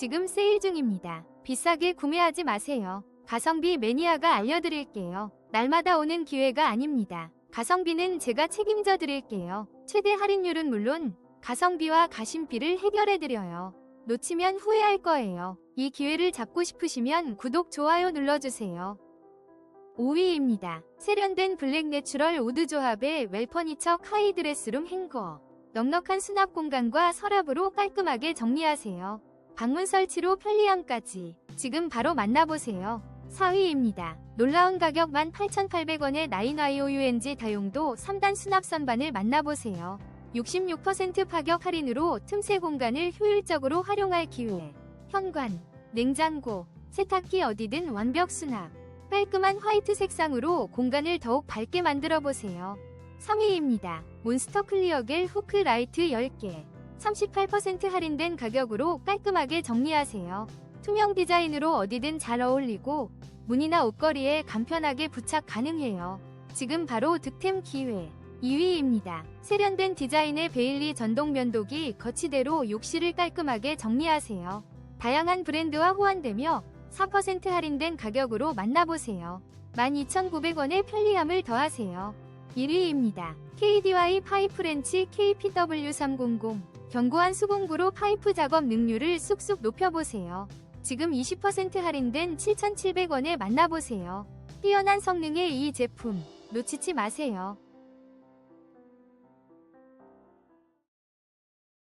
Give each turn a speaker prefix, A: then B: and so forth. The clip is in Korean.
A: 지금 세일 중입니다. 비싸게 구매하지 마세요. 가성비 매니아가 알려드릴게요. 날마다 오는 기회가 아닙니다. 가성비는 제가 책임져 드릴게요. 최대 할인율은 물론 가성비와 가심비를 해결해 드려요. 놓치면 후회할 거예요. 이 기회를 잡고 싶으시면 구독, 좋아요 눌러주세요. 5위입니다. 세련된 블랙 내추럴 우드 조합의 웰퍼니처 카이 드레스룸 행거. 넉넉한 수납 공간과 서랍으로 깔끔하게 정리하세요. 방문 설치로 편리함까지. 지금 바로 만나보세요. 4위입니다. 놀라운 가격 18,800원의 9IOUNG 다용도 3단 수납 선반을 만나보세요. 66% 파격 할인으로 틈새 공간을 효율적으로 활용할 기회. 현관, 냉장고, 세탁기 어디든 완벽 수납. 깔끔한 화이트 색상으로 공간을 더욱 밝게 만들어 보세요. 3위입니다. 몬스터 클리어겔 후크 라이트 10개. 38% 할인된 가격으로 깔끔하게 정리하세요. 투명 디자인으로 어디든 잘 어울리고 무늬나 옷걸이에 간편하게 부착 가능해요. 지금 바로 득템 기회. 2위입니다. 세련된 디자인의 베일리 전동 면도기 거치대로 욕실을 깔끔하게 정리하세요. 다양한 브랜드와 호환되며 4% 할인된 가격으로 만나보세요. 12,900원의 편리함을 더하세요. 1위입니다. KDY 파이프렌치 KPW300 견고한 수공구로 파이프 작업 능률을 쑥쑥 높여보세요. 지금 20% 할인된 7,700원에 만나보세요. 뛰어난 성능의 이 제품 놓치지 마세요.